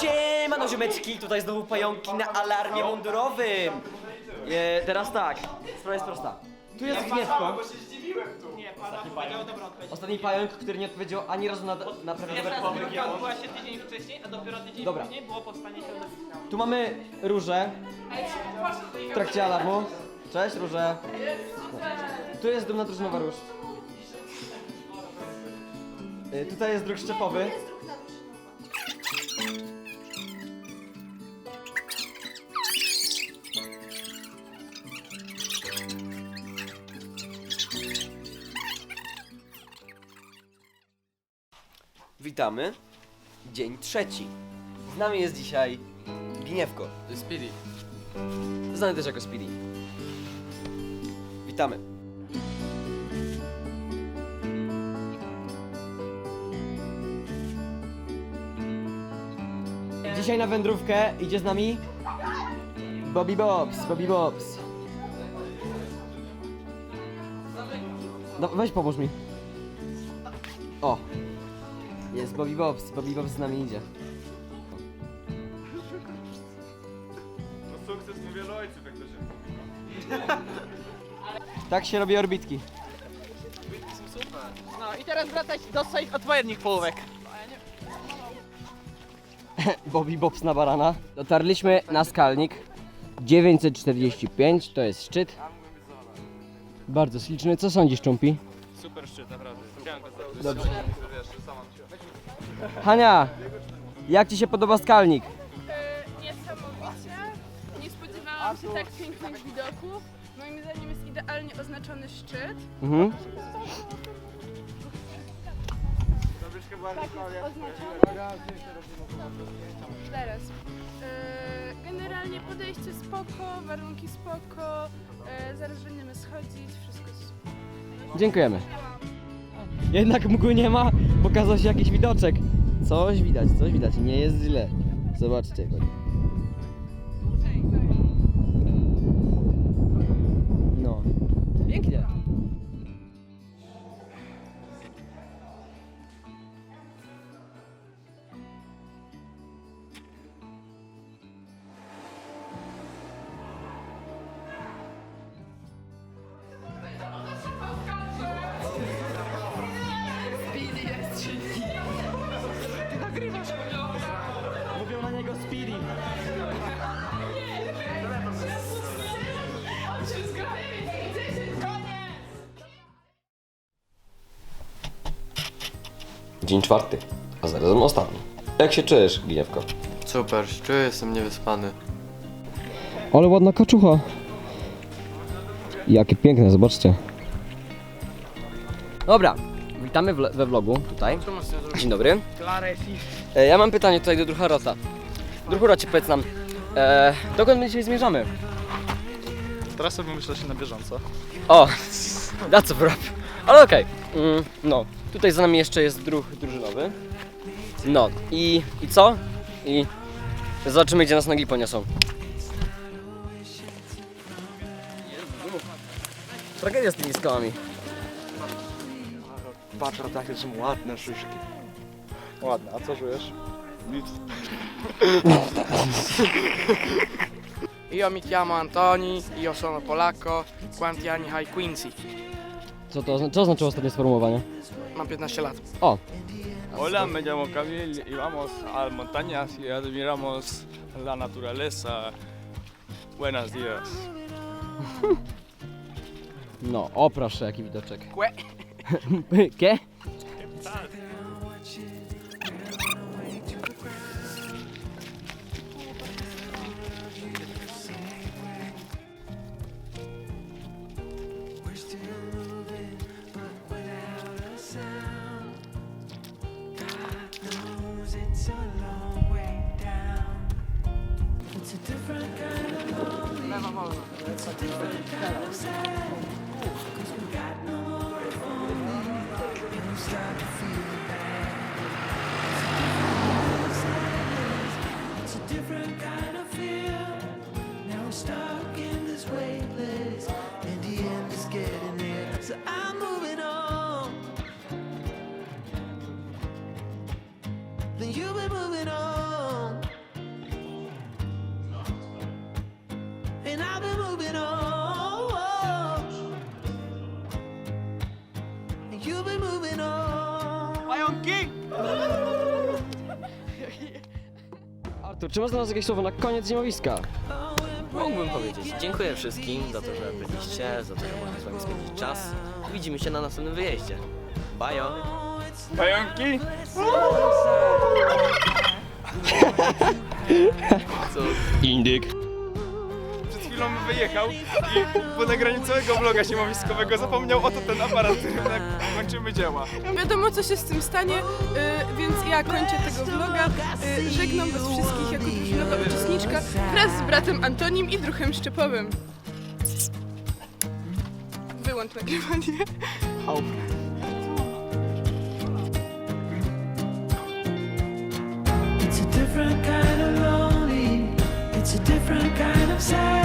Siemano ziomeczki, tutaj znowu pająki na alarmie mundurowym. E, teraz tak, sprawa jest prosta. Tu jest gniewko. Nie, pada powiedział dobrą odpowiedź. Ostatni pająk, który nie odpowiedział ani razu na, na prawie Pierwsza odpowiedź. zbiórka odbyła się tydzień wcześniej, a dopiero tydzień Dobra. później było powstanie środowiska. Tu mamy róże w trakcie alarmu. Cześć róże. Tu jest dumna drużynowa róż. E, Tutaj jest druk szczepowy. Witamy. Dzień trzeci. Z nami jest dzisiaj Gniewko. Speedy. Znany też jako Speedy. Witamy. Dzisiaj na wędrówkę idzie z nami Bobby Bobs, Bobby Bobs. No, weź pomóż mi. O. Jest Bobby Bobs, Bobby Bobs z nami idzie. No sukces niewielu ojców, jak to się mówi. Tak się robi orbitki. No i teraz wracać do swoich odpowiednich połówek. Bobby Bobs na barana. Dotarliśmy na skalnik 945, to jest szczyt. Bardzo śliczny. Co sądzisz, Czumpi? Super szczyt, naprawdę. Chciałem go zobaczyć. Dobrze. Hania, jak Ci się podoba skalnik? E, Niesamowicie. Nie spodziewałam się tak pięknych widoków. Moim zdaniem jest idealnie oznaczony szczyt. Mhm. Teraz. E, Generalnie podejście spoko, warunki spoko. E, Zaraz będziemy schodzić, wszystko super. Dziękujemy. Jednak mgły nie ma, pokazał się jakiś widoczek. Coś widać, coś widać, nie jest źle. Zobaczcie go. No, pięknie. Dzień czwarty, a zarazem ostatni. Jak się czujesz, Gniewko? Super, czuję, jestem niewyspany. Ale ładna kaczucha. Jakie piękne, zobaczcie. Dobra, witamy w, we vlogu tutaj. Dzień dobry. E, ja mam pytanie tutaj do Drucharota. Drucharocie, powiedz nam, e, dokąd my dzisiaj zmierzamy? Trasę wymyśla się na bieżąco. O, that's a wrap. Ale okej, mm, no, tutaj za nami jeszcze jest druh drużynowy. No, i, i co? I zobaczymy, gdzie nas nogi poniosą. Tragedia z tymi skałami. Patrz, takie są ładne szyszki. Ładne, a co czujesz? Nic. Io mi chiamo Antoni, io sono polacco, quanti anni hai? 15? Co to oznacza? Co oznaczyło ostatnie sformułowanie? Mam 15 lat. O, Hola, me llamo Camil y vamos a montañas y admiramos la naturaleza. Buenos días. no, o proszę, jaki widoczek. Kłe. Kie? It's a different It's a different kind of feel. Now I'm stuck in this weightless, and the end is getting there. So I'm moving on. Then you've been moving on. you'll be moving on. Pająki! Artur, czy masz dla nas jakieś słowo na koniec zimowiska? Mógłbym powiedzieć dziękuję wszystkim za to, że byliście, za to, że mogłem z wami spędzić czas. Widzimy się na następnym wyjeździe. Bajo! Pająki! Cud. Indyk. Chwilą wyjechał i po nagraniu całego vloga siemowiskowego zapomniał oto ten aparat, który na- kończymy dzieła. Wiadomo, co się z tym stanie, y, więc ja kończę tego vloga. Y, żegnam was wszystkich jako drużynowa uczestniczka wraz z bratem Antonim i druhem Szczepowym. Wyłącz nagrywanie. It's a different kind of lonely. It's a different kind of sad.